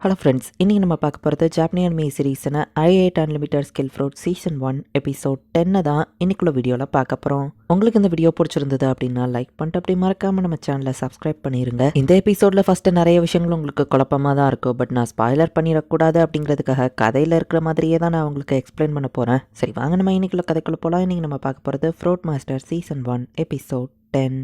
Hello friends இன்றைக்கி நம்ம பார்க்க போகிறது ஜாப்பனியன் மீ சீரீஸின IIT unlimited skill fruit season one episode டென்னை தான் இன்றைக்குள்ள வீடியோவில் பார்க்க போகிறோம் உங்களுக்கு இந்த வீடியோ பிடிச்சிருந்தது அப்படின்னா லைக் பண்ணிட்டு அப்படி மறக்காமல் நம்ம சேனலை சப்ஸ்கிரைப் பண்ணிடுங்க இந்த எபிசோடில் ஃபஸ்ட்டு நிறைய விஷயங்கள் உங்களுக்கு குழப்பமாக தான் இருக்கும் பட் நான் ஸ்பாய்லர் பண்ணிடக்கூடாது அப்படிங்கிறதுக்காக கதையில் இருக்கிற மாதிரியே தான் நான் உங்களுக்கு எக்ஸ்பிளைன் பண்ண போகிறேன் சரி வாங்க நம்ம இன்றைக்குள்ள கதைக்குள்ள போகலாம் இன்றைக்கி நம்ம பார்க்க போகிறது fruit master season one episode ten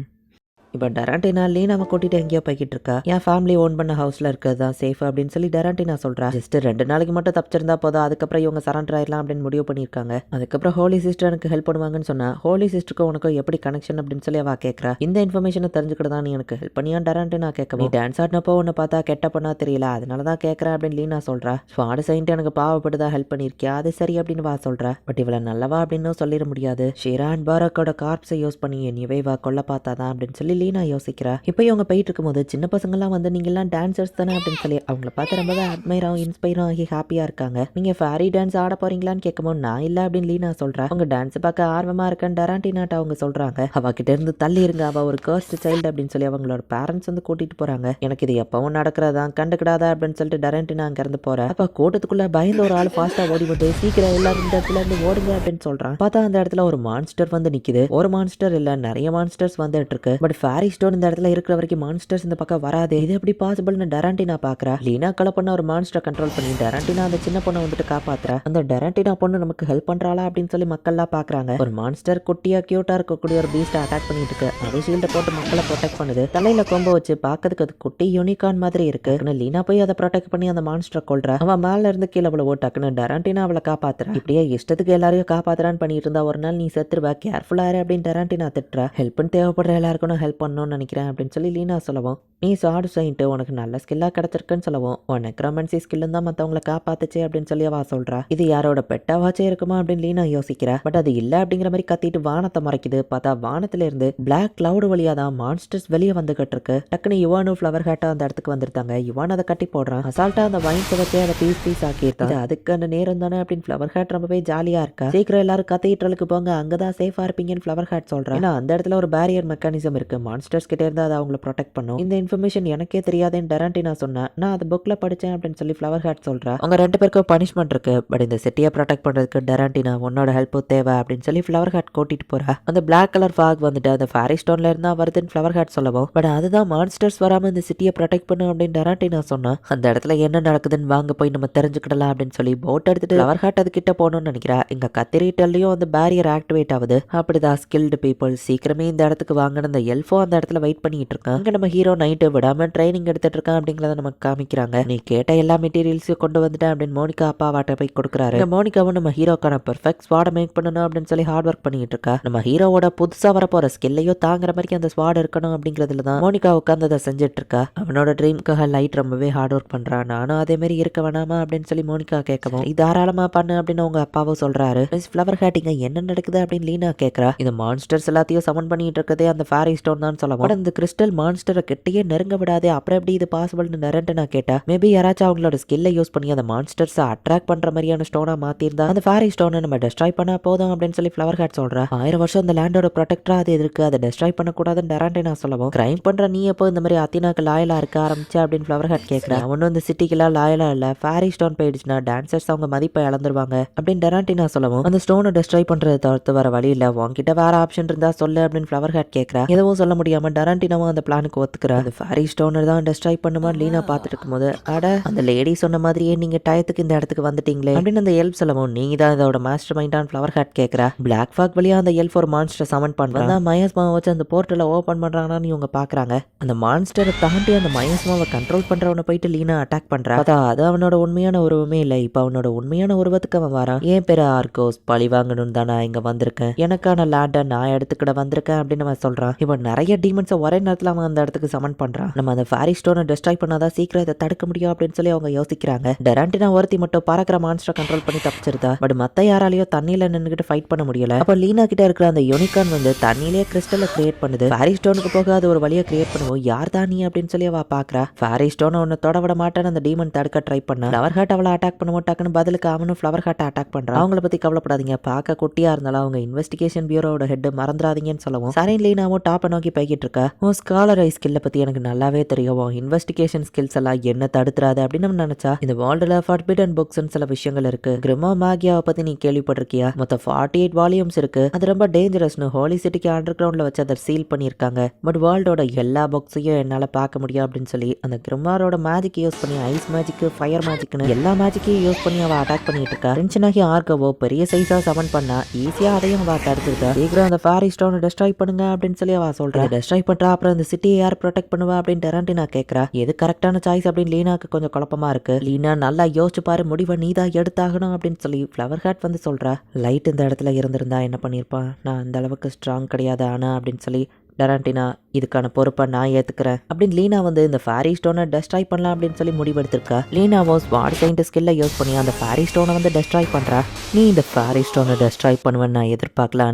இப்போ டராண்டினா நம்ம கூட்டிட்டு எங்கேயோ போய்கிட்டு இருக்கா? என் ஃபேமிலி ஓன் பண்ண ஹவுஸ்ல இருக்கிறது? தான் சேஃப் அப்படின்னு சொல்லி டராண்டினா சொல்றா. ஜஸ்ட் ரெண்டு நாளைக்கு மட்டும் தப்பிச்சிருந்தா போதும். அதுக்கப்புறம் இவங்க சரண்டர் ஆயிடலாம் அப்படின்னு முடிவு பண்ணியிருக்காங்க. அதுக்கப்புறம் ஹோலி சிஸ்டர் எனக்கு ஹெல்ப் பண்ணுவாங்கன்னு சொன்னா ஹோலி சிஸ்டருக்கும் உனக்கும் எப்படி கனெக்ஷன் அப்படின்னு சொல்லி அவ கேட்கறா இந்த இன்ஃபர்மேஷனை தெரிஞ்சுக்கிட்டு தான் நீ எனக்கு ஹெல்ப் பண்ணியா டராண்டினா கேட்க? நீ டான்ஸ் ஆடினப்போ உன்னை பார்த்தா கெட்ட பண்ணா தெரியல. அதனால தான் கேட்கறேன் அப்படின்னு லீனா சொல்றா. ஸ்வாடு சைன்ட்டு எனக்கு பாவப்பட்டு ஹெல்ப் பண்ணியிருக்கியா? அது சரி அப்படின்னு வா சொல்றா. பட் இவளை நல்லவா? அப்படின்னு சொல்லிட முடியாது. ஷிரான் பாரக்கோட கார்ப்ஸை யூஸ் பண்ணி என்னையவே வா கொல்ல பார்த்தாதான் அப்படின்னு சொல்லி நான் யோசிக்கிறா இப்போ இவங்க போயிட்டு இருக்கும்போது சின்ன பசங்கள்லாம் வந்து நீங்கெல்லாம் டான்சர்ஸ் தானே? அப்படின்னு சொல்லி அவங்கள பார்த்து ரொம்பவே அட்மைராகவும் இன்ஸ்பைரும் ஆகி ஹாப்பியாக இருக்காங்க. நீங்கள் ஃபேரி டான்ஸ் ஆட போறீங்களான்னு கேட்கும்போது நான் இல்லை அப்படின்னு லீனா சொல்கிறேன் அவங்க டான்ஸ் பார்க்க ஆர்வமாக இருக்கேன் டராண்டினாட்ட அவங்க சொல்கிறாங்க அவகிட்ட இருந்து தள்ளி இருங்க அவள் ஒரு கேர்ஸ்ட் சைல்டு அப்படின்னு சொல்லி அவங்களோட பேரண்ட்ஸ் வந்து கூட்டிட்டு போகிறாங்க எனக்கு இது எப்பவும் நடக்கிறதா? கண்டுக்கிடாதா? அப்படின்னு சொல்லிட்டு டராண்டினா அங்க இருந்து போகிறேன் அப்போ கூட்டத்துக்குள்ள பயந்து ஒரு ஆள் ஃபாஸ்ட்டாக ஓடி வந்து சீக்கிரம் எல்லாரும் இந்த இடத்துல இருந்து ஓடுங்க அப்படின்னு சொல்கிறான் பார்த்தா அந்த இடத்துல ஒரு மான்ஸ்டர் வந்து நிக்குது. ஒரு மான்ஸ்டர் இல்ல நிறைய மான்ஸ்டர்ஸ் வந்துட்டு இருக்கு பட் ஃபேரி ஸ்டோன் இந்த இடத்துல இருக்கிற வரைக்கும் மான்ஸ்டர்ஸ் இந்த பக்கம் வராது. இது எப்படி பாசிபிள்னு டராண்டினா பாக்குறா. லீனா கொலை பண்ண ஒரு மான்ஸ்டர் கண்ட்ரோல் பண்ணி டராண்டினா அந்த சின்ன பொண்ணை வந்துட்டு காப்பாத்துறா. அந்த டராண்டினா பொண்ணு நமக்கு ஹெல்ப் பண்றாளா அப்படின்னு சொல்லி மக்கள்லாம் பாக்குறாங்க. ஒரு மான்ஸ்டர் குட்டியா கியூட்டா இருக்கக்கூடிய ஒரு பீஸ்ட் அட்டாக் பண்ணிட்டு இருக்கு. அது ஷீல்ட போட்டு மக்களை ப்ரொடெக்ட் பண்ணுது. தலையில கொம்ப வச்சு பார்க்கறதுக்கு அது குட்டி யூனிகான் மாதிரி இருக்கு. லீனா போய் அதை ப்ரொடெக்ட் பண்ணி அந்த மான்ஸ்டர் கொள்ற அவன் மேல இருந்து கீழே அவ்வளவு ஓட்டாக்குன்னு டராண்டினா அவளை காப்பாத்துறா. இப்படியே இஷ்டத்துக்கு எல்லாரையும் காப்பாத்துறான்னு பண்ணிட்டு இருந்தா ஒரு நாள் நீ செத்துருவா. கேர்ஃபுல்லா இரு அப்படின்னு டராண்டினா திட்டுறா. ஹெல்ப்னு தேவைப்படுற எல்லாருக்கும் ஹெல்ப் பண்ணணும்னு நினைக்கிறேன் அப்படின்னு சொல்லி லீனா சொல்லவும் நீ சாடு சைன்ட்டு உனக்கு நல்ல ஸ்கில்லாக கிடச்சிருக்குன்னு சொல்லவும் உன் நெக்ரோமன்சி ஸ்கில்லும் தான் மற்றவங்களை காப்பாத்துச்சு அப்படின்னு சொல்லி அவ சொல்றா. இது யாரோட பெட்டாவாச்சே இருக்குமா? அப்படின்னு லீனா யோசிக்கிறா. பட் அது இல்லை அப்படிங்கிற மாதிரி கத்திட்டு வானத்தை மறைக்குது. பார்த்தா வானத்துல இருந்து பிளாக் கிளவுட் வழியா தான் மான்ஸ்டர்ஸ் வெளியே வந்துகிட்டு இருக்கு. டக்குனு யுவானு ஃப்ளவர் ஹேட்டா அந்த இடத்துக்கு வந்திருந்தாங்க யுவான் அதை கட்டி போடுறான். அசால்ட்டா அந்த வயன் வச்சு அதை பீஸ் பீஸ் ஆக்கியிருக்கான் அதுக்கு அந்த நேரம் தானே அப்படின்னு ஃப்ளவர் ஹேட் ரொம்பவே ஜாலியாக இருக்கா? சீக்கிரம் எல்லாரும் கத்தீட்ரலுக்கு போங்க. அங்கதான் சேஃபா இருப்பீங்கன்னு ஃப்ளவர் ஹேட் சொல்கிறேன் ஏன்னா அந்த இடத்துல ஒரு பேரியர் மெக்கானிசம் இருக்கு. மான்ஸ்டர்ஸ் கிட்டே இருந்து அதை அவங்கள ப்ரொடெக்ட் பண்ணும். இந்த இன்ஃபர்மேஷன் எனக்கே தெரியாதுன்னு டெரண்டினா சொன்னேன். நான் அதை புக்கில் படிச்சேன் அப்படின்னு சொல்லி ஃப்ளவர் ஹேட் சொல்கிறேன் அவங்க ரெண்டு பேருக்கும் பனிஷ்மெண்ட் இருக்கு. பட் இந்த சிட்டியை ப்ரொடெக்ட் பண்ணுறதுக்கு டெரண்டினா உன்னோட ஹெல்ப் தேவை அப்படின்னு சொல்லி ஃப்ளவர் ஹேட் கூட்டிட்டு போகிறேன் அந்த பிளாக் கலர் ஃபாக் வந்துட்டு அந்த ஃபேரி ஸ்டோன்ல இருந்தால் வருதுன்னு ஃப்ளவர் ஹேட் சொல்லவும் பட் அதுதான் மான்ஸ்டர்ஸ் வராமல் இந்த சிட்டியை ப்ரொடெக்ட் பண்ணும் அப்படின்னு டெரண்டி நான் சொன்னேன். அந்த இடத்துல என்ன நடக்குதுன்னு வாங்க போய் நம்ம தெரிஞ்சுக்கிடலாம் அப்படின்னு சொல்லி போட் எடுத்துட்டு ஃப்ளவர் ஹேட் அது கிட்ட போகணும்னு நினைக்கிறேன் இங்கே கத்திரிட்டல்லையும் அந்த பேரியர் ஆக்டிவேட் ஆகுது. அப்படிதான் ஸ்கில்டு பீப்புள் சீக்கிரமே இந்த இடத்துக்கு வாங்கின அந்த எல்ஃப் அந்த இடத்துல வெயிட் பண்ணிட்டு இருக்கான் அங்க நம்ம ஹீரோ நைட்டு விடாம ட்ரைனிங் எடுத்துட்டு இருக்கான் அப்படிங்கறத நமக்கு காமிக்கிறாங்க. நீ கேட்ட எல்லா மெட்டீரியல்ஸையும் கொண்டு வந்துட்டேன் அப்படின்னு மோனிகா அப்பா வாட்ட போய் கொடுக்குறாரு. இந்த மோனிகாவும் நம்ம ஹீரோக்கான பெர்ஃபெக்ட் ஸ்வாட மேக் பண்ணணும் அப்படின்னு சொல்லி ஹார்ட் ஒர்க் பண்ணிட்டு இருக்கா. நம்ம ஹீரோவோட புதுசா வரப்போற ஸ்கில்லையோ தாங்குற மாதிரி அந்த ஸ்வாட் இருக்கணும் அப்படிங்கிறதுல தான் மோனிகா உட்காந்து அதை செஞ்சுட்டு இருக்கா. அவனோட ட்ரீம்க்காக லைட் ரொம்பவே ஹார்ட் ஒர்க் பண்றான் நானும் அதே மாதிரி இருக்க வேணாமா அப்படின்னு சொல்லி மோனிகா கேட்கவும் இது தாராளமா பண்ணு அப்படின்னு உங்க அப்பாவும் சொல்றாரு. மிஸ் ஃப்ளவர் ஹேட்டிங்க என்ன நடக்குது? அப்படின்னு லீனா கேட்கறா இந்த மான்ஸ்டர்ஸ் எல்லாத்தையும் சமன் பண்ணிட்டு இருக்கதே அந்த ஃபேரி ஸ்டோன் தான் சொல்லவும் ஆனா இந்த கிறிஸ்டல் மான்ஸ்டரை கிட்டயே நெருங்க விடாதே. அப்புறம் எப்படி இது பாசிபிள்னு நிரண்டு நான் கேட்டா மேபி யாராச்சும் அவங்களோட ஸ்கில்லை யூஸ் பண்ணி அந்த மான்ஸ்டர்ஸை அட்ராக்ட் பண்ற மாதிரியான ஸ்டோனா மாத்திருந்தா அந்த ஃபேரி ஸ்டோனை நம்ம டெஸ்ட்ராய் பண்ணா போதும் அப்படின்னு சொல்லி ஃப்ளவர் ஹேட் சொல்றா. ஆயிரம் வருஷம் இந்த லேண்டோட ப்ரொடெக்டரா அது இருக்கு அதை டெஸ்ட்ராய் பண்ணக்கூடாதுன்னு டெராண்டே நான் சொல்லவும் கிரைம் பண்ற நீ எப்போ இந்த மாதிரி அத்தினாக்கு லாயலா இருக்க ஆரம்பிச்சு அப்படின்னு ஃப்ளவர் ஹேட் கேட்கறா அவனும் இந்த சிட்டிக்கெல்லாம் லாயலா இல்ல. ஃபேரி ஸ்டோன் போயிடுச்சுன்னா டான்சர்ஸ் அவங்க மதிப்பை இழந்துருவாங்க அப்படின்னு டெராண்டி நான் சொல்லவும் அந்த ஸ்டோனை டெஸ்ட்ராய் பண்றதை தவிர்த்து வர வழி இல்ல. உன்கிட்ட வேற ஆப்ஷன் இருந்தா சொல்லு அப்படின்னு ஃப்ளவர் ஹேட் கேட்கறா எதுவும் சொல்ல முடியாம டெராண்டினாவும் அந்த பிளானுக்கு ஒத்துக்கிறா. அந்த ஃபேரி ஸ்டோனர் தான் டெஸ்ட்ராய் பண்ணுமா லீனா பார்த்துட்டு இருக்கும்போது அட அந்த லேடி சொன்ன மாதிரியே நீங்க டயத்துக்கு இந்த இடத்துக்கு வந்துட்டீங்களே. அப்படின்னு அந்த எல்ப் சொல்லவும் நீங்க தான் இதோட மாஸ்டர் மைண்டான் ஃப்ளவர் ஹேட் கேட்கறா பிளாக் ஃபாக் வழியா அந்த எல்ஃப் ஒரு மான்ஸ்டர் சமன் பண்றா. மயஸ்மாவை வச்சு அந்த போர்ட்டலை ஓபன் பண்றாங்கன்னு இவங்க பாக்குறாங்க. அந்த மான்ஸ்டரை தாண்டி அந்த மயஸ்மாவை கண்ட்ரோல் பண்றவனை போயிட்டு லீனா அட்டாக் பண்றா. அதா அது அவனோட உண்மையான உருவமே இல்லை. இப்போ அவனோட உண்மையான உருவத்துக்கு அவன் வரான். ஏன் பேரு ஆர்கோஸ் பழி வாங்கணும்னு தான் நான் இங்க வந்திருக்கேன். எனக்கான லேண்டை நான் எடுத்துக்கிட வந்திருக்கேன் அப்படின்னு அவன் சொல்றான். இவன் நிறைய டீமன்ஸை ஒரே நேரத்தில் அவன் அந்த இடத்துக்கு சமன் பண்றான். நம்ம அந்த ஃபேரி ஸ்டோனை டெஸ்ட்ராய் பண்ணாதான் சீக்கிரம் இதை தடுக்க முடியும் அப்படின்னு சொல்லி அவங்க யோசிக்கிறாங்க. டெராண்டினா ஒருத்தி மட்டும் பறக்கிற மான்ஸ்டரை கண்ட்ரோல் பண்ணி தப்பிச்சிருந்தா பட் மத்த யாராலையும் தண்ணியில் நின்றுகிட்டு ஃபைட் பண்ண முடியல. அப்போ லீனா கிட்ட இருக்கிற அந்த யூனிகான் வந்து தண்ணியிலே கிறிஸ்டலை கிரியேட் பண்ணுது. ஃபேரி ஸ்டோனுக்கு போக அது ஒரு வழியை கிரியேட் பண்ணுவோம். யார் தான் நீ அப்படின்னு சொல்லி அவ பாக்குறா. ஃபேரி ஸ்டோனை ஒன்னு தொட விட மாட்டேன்னு அந்த டீமன் தடுக்க ட்ரை பண்ண. ஃப்ளவர் ஹாட் அவளை அட்டாக் பண்ணுவோம் டக்குன்னு பதிலுக்கு அவனும் ஃப்ளவர் ஹாட்டை அட்டாக் பண்றான். அவங்கள பத்தி கவலைப்படாதீங்க. பார்க்க குட்டியா இருந்தாலும் அவங்க இன்வெஸ்டிகேஷன் பியூரோட ஹெட் மறந்துடாதீங்கன்னு சொல்லவும். சரி லீனாவும் டாப்பை நோக்கி போய்கிட்டு இருக்க? உன் ஸ்காலர் ஐ ஸ்கில்லை பத்தி எனக்கு நல்லாவே தெரியும். உன் இன்வெஸ்டிகேஷன் ஸ்கில்ஸ் எல்லாம் என்ன தடுத்துறாது அப்படின்னு நம்ம நினைச்சா இந்த வேர்ல்டுல ஃபர்பிடன் புக்ஸ் சில விஷயங்கள் இருக்கு. கிரிமா மேகியாவை பத்தி நீ கேள்விப்பட்டிருக்கியா? மொத்தம் ஃபார்ட்டி எயிட் வால்யூம்ஸ் இருக்கு. அது ரொம்ப டேஞ்சரஸ்னு ஹோலி சிட்டிக்கு அண்டர் கிரவுண்ட்ல வச்சு அதை சீல் பண்ணியிருக்காங்க. பட் வேர்ல்டோட எல்லா புக்ஸையும் என்னால பார்க்க முடியும் அப்படின்னு சொல்லி அந்த கிரிமாரோட மேஜிக் யூஸ் பண்ணி ஐஸ் மேஜிக் ஃபயர் மேஜிக்னு எல்லா மேஜிக்கையும் யூஸ் பண்ணி அவ அட்டாக் பண்ணிட்டு இருக்கா. டென்ஷனாகி ஆர்கவோ பெரிய சைஸா சமன் பண்ணா ஈஸியா அதையும் அவ தடுத்துருக்கா. சீக்கிரம் அந்த ஃபேரி ஸ்டோனை டெஸ்ட்ராய் பண்ணுங்க அப்படின்னு சொல்லி அவ சொல்றா. டெஸ்ட்ராய் பண்ணுறா அப்புறம் இந்த சிட்டியை யார் ப்ரொடெக்ட் பண்ணுவா அப்படின்னு டெரண்டினா கேட்குறா எது கரெக்டான சாய்ஸ் அப்படின்னு லீனாக்கு கொஞ்சம் குழப்பமா இருக்கு. லீனா நல்லா யோசிச்சு பாரு முடிவை நீ தான் எடுத்தாகணும் அப்படின்னு சொல்லி ஃப்ளவர் ஹேட் வந்து சொல்கிறா லைட் இந்த இடத்துல இருந்திருந்தா என்ன பண்ணியிருப்பான் நான் அந்த அளவுக்கு ஸ்ட்ராங் கிடையாது ஆனா அப்படின்னு சொல்லி டெராண்டினா இதுக்கான பொறுப்பை நான் ஏத்துக்கிறேன். அப்படின்னு லீனா வந்து இந்த ஃபேரி ஸ்டோனை டெஸ்ட்ராய் பண்ணலாம் அப்படின்னு சொல்லி முடிவெடுத்திருக்கா. லீனாவும் ஸ்மார்ட் சயின்டிஸ்ட் ஸ்கில்லை யூஸ் பண்ணி அந்த ஃபேரி ஸ்டோனை வந்து டெஸ்ட்ராய் பண்ணுறா நீ இந்த ஃபேரி ஸ்டோனை டெஸ்ட்ராய் பண்ணுவேன்னு நான் எதிர்பார்க்கல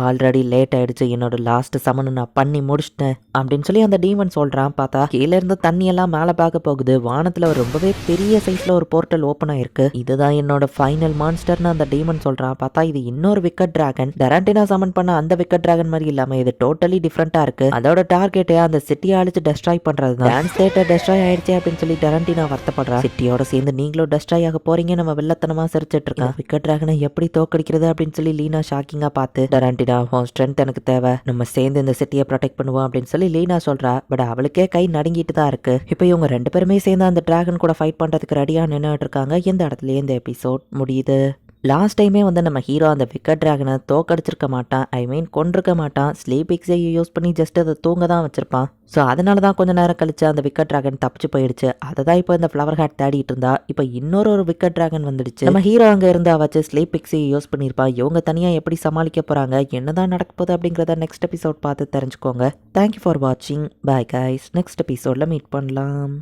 ஆல்ரெடி லேட் ஆயிடுச்சு என்னோட லாஸ்ட் சமனை நான் பண்ணி முடிச்சிட்டேன் அப்படின்னு சொல்லி அந்த டீமன் சொல்றான். பார்த்தா கீழே இருந்து தண்ணி எல்லாம் மேலே பார்க்க போகுது. வானத்துல ரொம்பவே பெரிய சைஸ்ல ஒரு போர்ட்டல் ஓப்பன் ஆயிருக்கு. இதுதான் என்னோட ஃபைனல் மான்ஸ்டர்னு அந்த டீமன் சொல்றான். பார்த்தா இது இன்னொரு விக்கெட் டிராகன் டெராண்டினா சமன் பண்ண அந்த விக்கெட் டிராகன் மாதிரி இல்லாம இது டோட்டலி டிஃப்ரெண்டா இருக்கு. அதோட டார்கெட்டே அந்த சிட்டியை அழிச்சு டெஸ்ட்ராய் பண்றது தான் டான்ஸ் தேட்டர் டெஸ்ட்ராய் ஆயிடுச்சு அப்படின்னு சொல்லி டெராண்டினா வருத்தப்படுறா. சிட்டியோட சேர்ந்து நீங்களும் டெஸ்ட்ராய் ஆக போறீங்க. நம்ம வெள்ளத்தனமா சிரிச்சிட்டு இருக்கோம் விக்கெட் டிராகனை எப்படி தோக்கடிக்கிறது அப்படின்னு சொல்லி லீனா ஷாக்கிங்கா பார்த்து டெராண்டினா உன் ஸ்ட்ரென்த் எனக்கு தேவை. நம்ம சேர்ந்து இந்த சிட்டியை ப்ரொடெக்ட் பண்ணுவோம் அப்படின்னு சொல்லி லீனா சொல்றா. பட் அவளுக்கே கை நடுங்கிட்டு தான் இருக்கு. இப்போ இவங்க ரெண்டு பேருமே சேர்ந்து அந்த டிராகன் கூட ஃபைட் பண்றதுக்கு ரெடியா நின்றுட்டு இருக்காங்க. இந்த இடத்துலயே இந்த எபிசோட் முடியுது? லாஸ்ட் டைமே வந்து நம்ம ஹீரோ அந்த விக்கெட் டிராகனை தோக்கடிச்சிருக்க மாட்டான். ஐ மீன் கொண்டிருக்க மாட்டான். ஸ்லீப் எக்ஸை யூஸ் பண்ணி ஜஸ்ட் அதை தூங்க தான் வச்சிருப்பான். ஸோ அதனால தான் கொஞ்ச நேரம் கழிச்சு அந்த விக்கெட் டிராகன் தப்பிச்சு போயிடுச்சு. அதை தான் இப்போ இந்த ஃப்ளவர் ஹேட் தேடிட்டு இருந்தா. இப்போ இன்னொரு ஒரு விக்கெட் டிராகன் வந்துடுச்சு. நம்ம ஹீரோ அங்கே இருந்தா வச்சு ஸ்லீப் எக்ஸை யூஸ் பண்ணியிருப்பா இவங்க தனியாக எப்படி சமாளிக்க போகிறாங்க என்னதான் நடக்க போகுது அப்படிங்கிறத நெக்ஸ்ட் எபிசோட் பார்த்து தெரிஞ்சுக்கோங்க. தேங்க்யூ ஃபார் வாட்சிங் பாய் கைஸ் நெக்ஸ்ட் எபிசோடில் மீட் பண்ணலாம்.